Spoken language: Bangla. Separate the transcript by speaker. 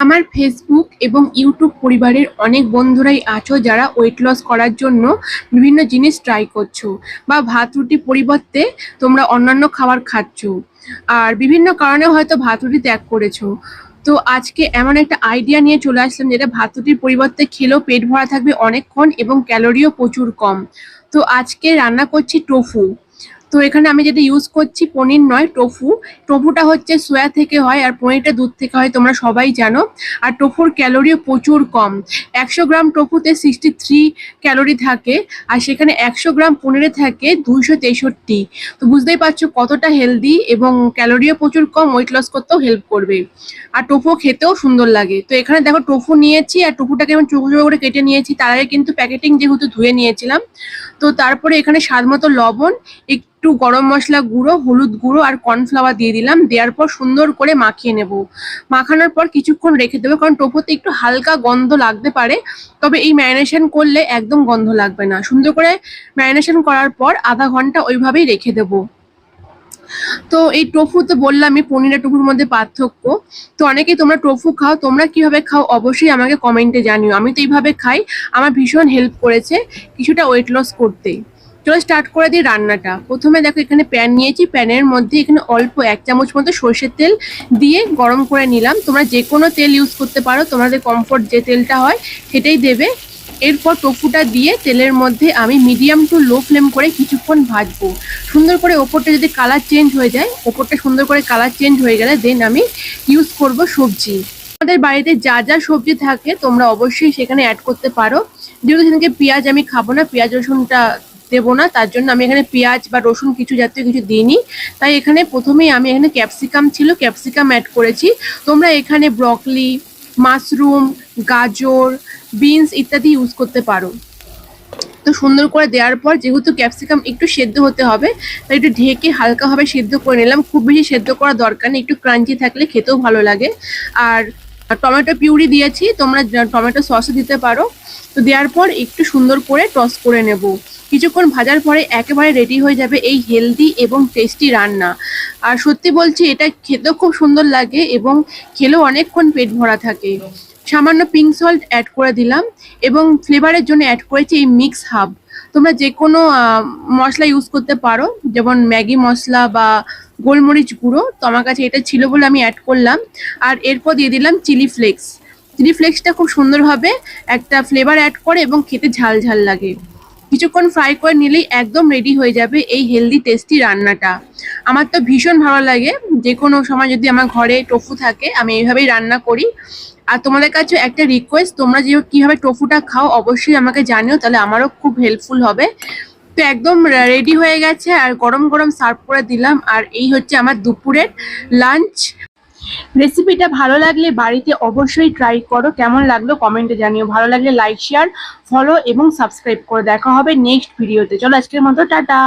Speaker 1: আমার ফেসবুক এবং ইউটিউব পরিবারের অনেক বন্ধুরাই আছো যারা ওয়েট লস করার জন্য বিভিন্ন জিনিস ট্রাই করছ বা ভাত রুটি পরিবর্তে তোমরা অন্যান্য খাবার খাচ্ছ। আর বিভিন্ন কারণে হয়তো ভাত রুটি ত্যাগ করেছ। তো আজকে এমন একটা আইডিয়া নিয়ে চলে আসলাম যেটা ভাত রুটির পরিবর্তে খেলেও পেট ভরা থাকবে অনেকক্ষণ এবং ক্যালোরিও প্রচুর কম। তো আজকে রান্না করছি টোফু তো এখানে আমি যেটা ইউজ করছি পনির নয়, টোফু। টোফুটা হচ্ছে সোয়া থেকে হয় আর পনিরটা দুধ থেকে হয়, তোমরা সবাই জানো। আর টোফুর ক্যালোরিও প্রচুর কম। একশো গ্রাম টোফুতে সিক্সটি থ্রি ক্যালোরি থাকে আর সেখানে একশো গ্রাম পনিরে থাকে দুইশো তেষট্টি। তো বুঝতেই পারছ কতটা হেলদি এবং ক্যালোরিও প্রচুর কম ওয়েট লস করতেও হেল্প করবে। আর টোফু খেতেও সুন্দর লাগে। তো এখানে দেখো টোফু নিয়েছি আর টোফুটাকে আমি চুকো চুকো করে কেটে নিয়েছি। তার আগে কিন্তু প্যাকেটিং যেহেতু ধুয়ে নিয়েছিলাম তো তারপরে এখানে স্বাদ মতো লবণ, একটু গরম মশলা গুঁড়ো, হলুদ গুঁড়ো আর কর্নফ্লাওয়ার দিয়ে দিলাম। দেওয়ার পর সুন্দর করে মাখিয়ে নেব। মাখানোর পর কিছুক্ষণ রেখে দেবো কারণ টোপোতে একটু হালকা গন্ধ লাগতে পারে। তবে এই ম্যারিনেশন করলে একদম গন্ধ লাগবে না। সুন্দর করে ম্যারিনেশন করার পর আধা ঘণ্টা ওইভাবেই রেখে দেবো। তো এই টোফু তো বললাম আমি পনির টোফুর মধ্যে পার্থক্য। তো অনেকেই তোমরা টোফু খাও, তোমরা কীভাবে খাও অবশ্যই আমাকে কমেন্টে জানিও। আমি তো এইভাবে খাই, আমার ভীষণ হেল্প করেছে কিছুটা ওয়েট লস করতে চলো স্টার্ট করে দিই রান্নাটা। প্রথমে দেখো এখানে প্যান নিয়েছি প্যানের মধ্যে এখানে অল্প এক চামচ মতো সর্ষের তেল দিয়ে গরম করে নিলাম। তোমরা যে কোনো তেল ইউজ করতে পারো, তোমাদের কমফোর্ট যে তেলটা হয়, সেটাই দেবে। এরপর টোফুটা দিয়ে তেলের মধ্যে আমি মিডিয়াম টু লো ফ্লেম করে কিছুক্ষণ ভাজবো। সুন্দর করে ওপরটা যদি কালার চেঞ্জ হয়ে যায়, ওপরটা সুন্দর করে কালার চেঞ্জ হয়ে গেলে দেন আমি ইউজ করব সবজি। আমাদের বাড়িতে যা যা সবজি থাকে তোমরা অবশ্যই সেখানে অ্যাড করতে পারো। যেহেতু সেখানে পেঁয়াজ আমি খাব না, পেঁয়াজ রসুনটা দেবো না, তার জন্য আমি এখানে পেঁয়াজ বা রসুন কিছু জাতীয় কিছু দিইনি। তাই এখানে প্রথমেই আমি এখানে ক্যাপসিকাম ছিল ক্যাপসিকাম অ্যাড করেছি। তোমরা এখানে ব্রকলি মাশরুম, গাজর বিনস ইত্যাদি ইউজ করতে পারো। তো সুন্দর করে দেওয়ার পর যেহেতু ক্যাপসিকাম একটু সেদ্ধ হতে হবে, তাই একটু ঢেকে হালকাভাবে সেদ্ধ করে নিলাম। খুব বেশি সেদ্ধ করা দরকার নেই, একটু ক্রাঞ্চি থাকলে খেতেও ভালো লাগে। আর টমেটো পিউরি দিয়েছি, তোমরা টমেটো সসও দিতে পারো। তো দেওয়ার পর একটু সুন্দর করে টস করে নেব। কিছুক্ষণ ভাজার পরে একেবারে রেডি হয়ে যাবে এই হেলদি এবং টেস্টি রান্না। আর সত্যি বলছি, এটা খেতেও খুব সুন্দর লাগে এবং খেলেও অনেকক্ষণ পেট ভরা থাকে। সামান্য পিঙ্ক সল্ট অ্যাড করে দিলাম এবং ফ্লেভারের জন্য অ্যাড করেছি এই মিক্স হাব তোমরা যে কোনো মশলা ইউজ করতে পারো, যেমন ম্যাগি মশলা বা গোলমরিচ গুঁড়ো। তো আমার কাছে এটা ছিল বলে আমি অ্যাড করলাম। আর এরপর দিয়ে দিলাম চিলি ফ্লেক্স চিলি ফ্লেক্সটা খুব সুন্দরভাবে একটা ফ্লেভার অ্যাড করে এবং খেতে ঝাল ঝাল লাগে। কিছুক্ষণ ফ্রাই করে নিলেই একদম রেডি হয়ে যাবে এই হেলদি টেস্টি রান্নাটা। আমার তো ভীষণ ভালো লাগে। যে কোনো সময় যদি আমার ঘরে টফু থাকে, আমি এইভাবেই রান্না করি। আর তোমাদের কাছে একটা রিকোয়েস্ট তোমরা যে কীভাবে টোফুটা খাও অবশ্যই আমাকে জানিও, তাহলে আমারও খুব হেল্পফুল হবে। তো একদম রেডি হয়ে গেছে, আর গরম গরম সার্ভ করে দিলাম। আর এই হচ্ছে আমার দুপুরের লাঞ্চ রেসিপিটা ভালো লাগলে বাড়িতে অবশ্যই ট্রাই করো। কেমন লাগল কমেন্টে জানিও। ভালো লাগলে লাইক শেয়ার ফলো এবং সাবস্ক্রাইব করে। দেখা হবে নেক্সট ভিডিওতে চলো আজকের মতো, টাটা!